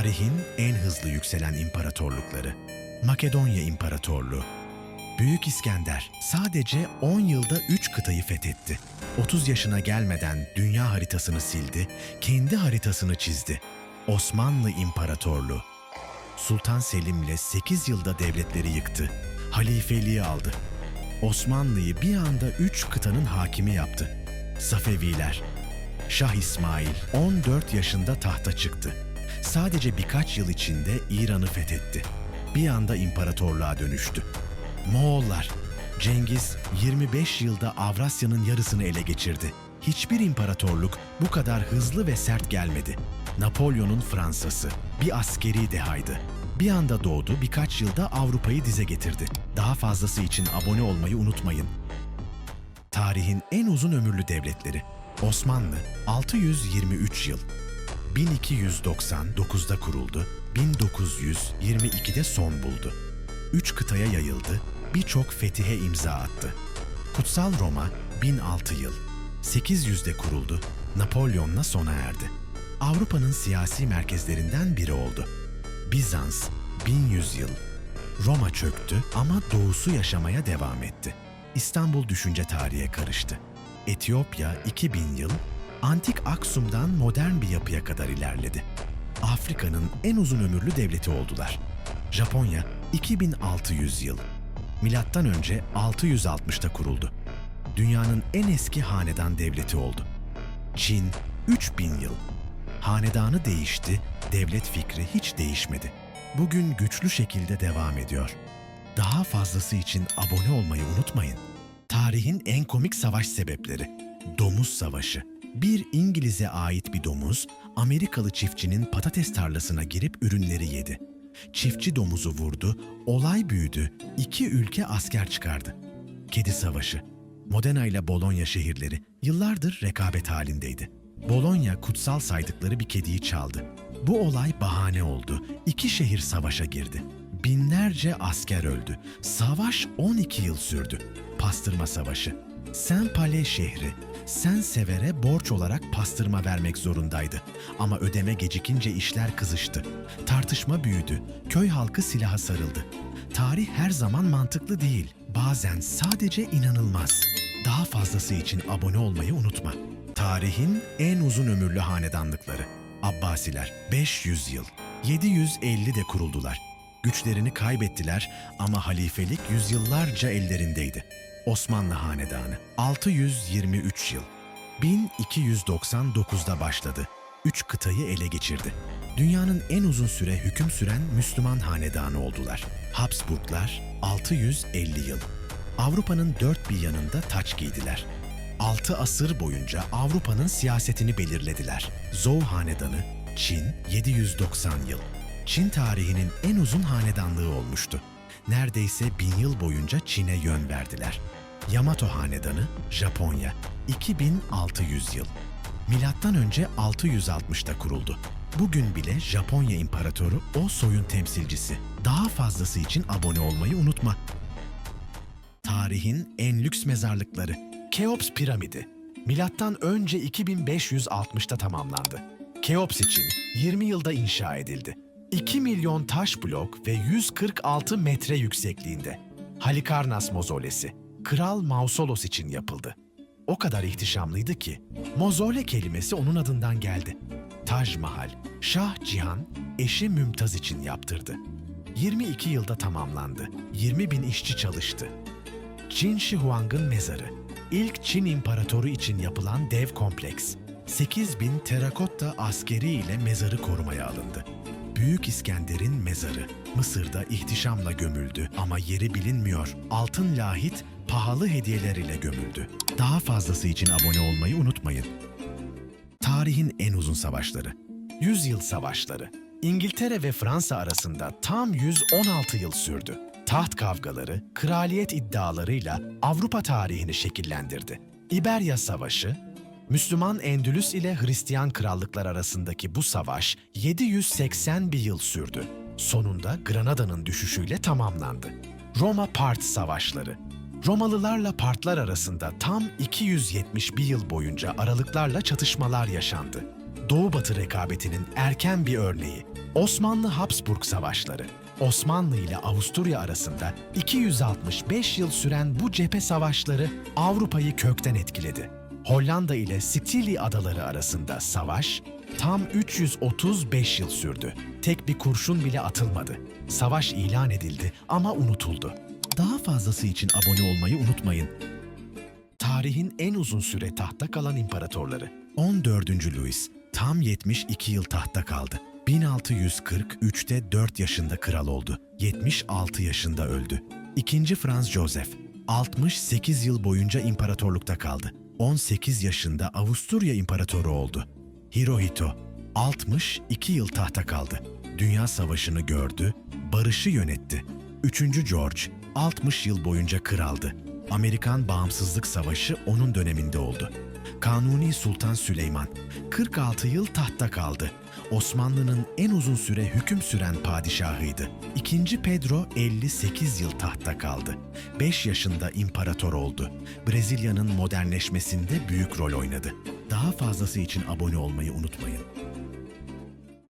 Tarihin en hızlı yükselen imparatorlukları. Makedonya İmparatorluğu. Büyük İskender sadece 10 yılda 3 kıtayı fethetti. 30 yaşına gelmeden dünya haritasını sildi, kendi haritasını çizdi. Osmanlı İmparatorluğu. Sultan Selim'le 8 yılda devletleri yıktı. Halifeliği aldı. Osmanlı'yı bir anda 3 kıtanın hakimi yaptı. Safeviler. Şah İsmail 14 yaşında tahta çıktı. Sadece birkaç yıl içinde İran'ı fethetti. Bir anda imparatorluğa dönüştü. Moğollar. Cengiz 25 yılda Avrasya'nın yarısını ele geçirdi. Hiçbir imparatorluk bu kadar hızlı ve sert gelmedi. Napolyon'un Fransa'sı bir askeri dehaydı. Bir anda doğdu, birkaç yılda Avrupa'yı dize getirdi. Daha fazlası için abone olmayı unutmayın. Tarihin en uzun ömürlü devletleri. Osmanlı 623 yıl. 1299'da kuruldu, 1922'de son buldu. Üç kıtaya yayıldı, birçok fetihe imza attı. Kutsal Roma 1006 yıl. 800'de kuruldu, Napolyon'la sona erdi. Avrupa'nın siyasi merkezlerinden biri oldu. Bizans 1100 yıl. Roma çöktü ama doğusu yaşamaya devam etti. İstanbul düşünce tarihe karıştı. Etiyopya 2000 yıl, antik Aksum'dan modern bir yapıya kadar ilerledi. Afrika'nın en uzun ömürlü devleti oldular. Japonya 2600 yıl. Milattan önce 660'ta kuruldu. Dünyanın en eski hanedan devleti oldu. Çin 3000 yıl. Hanedanı değişti, devlet fikri hiç değişmedi. Bugün güçlü şekilde devam ediyor. Daha fazlası için abone olmayı unutmayın. Tarihin en komik savaş sebepleri. Domuz Savaşı. Bir İngiliz'e ait bir domuz, Amerikalı çiftçinin patates tarlasına girip ürünleri yedi. Çiftçi domuzu vurdu, olay büyüdü, iki ülke asker çıkardı. Kedi Savaşı. Modena ile Bologna şehirleri yıllardır rekabet halindeydi. Bologna kutsal saydıkları bir kediyi çaldı. Bu olay bahane oldu. İki şehir savaşa girdi. Binlerce asker öldü. Savaş 12 yıl sürdü. Pastırma Savaşı. Saint Palais şehri Saint Sever'e borç olarak pastırma vermek zorundaydı. Ama ödeme gecikince işler kızıştı. Tartışma büyüdü. Köy halkı silaha sarıldı. Tarih her zaman mantıklı değil. Bazen sadece inanılmaz. Daha fazlası için abone olmayı unutma. Tarihin en uzun ömürlü hanedanlıkları. Abbasiler 500 yıl. 750'de kuruldular. Güçlerini kaybettiler ama halifelik yüzyıllarca ellerindeydi. Osmanlı Hanedanı 623 yıl. 1299'da başladı. Üç kıtayı ele geçirdi. Dünyanın en uzun süre hüküm süren Müslüman hanedanı oldular. Habsburglar 650 yıl. Avrupa'nın dört bir yanında taç giydiler. Altı asır boyunca Avrupa'nın siyasetini belirlediler. Zhou Hanedanı, Çin 790 yıl. Çin tarihinin en uzun hanedanlığı olmuştu. Neredeyse bin yıl boyunca Çin'e yön verdiler. Yamato Hanedanı, Japonya 2600 yıl. Milattan önce 660'ta kuruldu. Bugün bile Japonya İmparatoru o soyun temsilcisi. Daha fazlası için abone olmayı unutma. Tarihin en lüks mezarlıkları. Keops piramidi. Milattan önce 2560'ta tamamlandı. Keops için 20 yılda inşa edildi. 2 milyon taş blok ve 146 metre yüksekliğinde. Halikarnas mozolesi. Kral Mausolos için yapıldı. O kadar ihtişamlıydı ki mozole kelimesi onun adından geldi. Taj Mahal, Şah Cihan eşi Mümtaz için yaptırdı. 22 yılda tamamlandı. 20 bin işçi çalıştı. Qin Shi Huang'ın mezarı. İlk Çin İmparatoru için yapılan dev kompleks. 8 bin terakotta askeri ile mezarı korumaya alındı. Büyük İskender'in mezarı. Mısır'da ihtişamla gömüldü ama yeri bilinmiyor. Altın lahit pahalı hediyeler ile gömüldü. Daha fazlası için abone olmayı unutmayın. Tarihin en uzun savaşları. Yüzyıl Savaşları. İngiltere ve Fransa arasında tam 116 yıl sürdü. Taht kavgaları, kraliyet iddialarıyla Avrupa tarihini şekillendirdi. İberya Savaşı, Müslüman Endülüs ile Hristiyan krallıklar arasındaki bu savaş 781 yıl sürdü. Sonunda Granada'nın düşüşüyle tamamlandı. Roma Part Savaşları Romalılarla Partlar arasında tam 271 yıl boyunca aralıklarla çatışmalar yaşandı. Doğu-Batı rekabetinin erken bir örneği. Osmanlı-Habsburg savaşları. Osmanlı ile Avusturya arasında 265 yıl süren bu cephe savaşları Avrupa'yı kökten etkiledi. Hollanda ile Scilly adaları arasında savaş tam 335 yıl sürdü. Tek bir kurşun bile atılmadı. Savaş ilan edildi ama unutuldu. Daha fazlası için abone olmayı unutmayın. Tarihin en uzun süre tahta kalan imparatorları. 14. Louis tam 72 yıl tahta kaldı. 1643'te 4 yaşında kral oldu. 76 yaşında öldü. 2. Franz Joseph 68 yıl boyunca imparatorlukta kaldı. 18 yaşında Avusturya imparatoru oldu. Hirohito 62 yıl tahta kaldı. Dünya Savaşı'nı gördü, barışı yönetti. 3. George 60 yıl boyunca kraldı. Amerikan Bağımsızlık Savaşı onun döneminde oldu. Kanuni Sultan Süleyman 46 yıl tahtta kaldı. Osmanlı'nın en uzun süre hüküm süren padişahıydı. İkinci Pedro 58 yıl tahtta kaldı. 5 yaşında imparator oldu. Brezilya'nın modernleşmesinde büyük rol oynadı. Daha fazlası için abone olmayı unutmayın.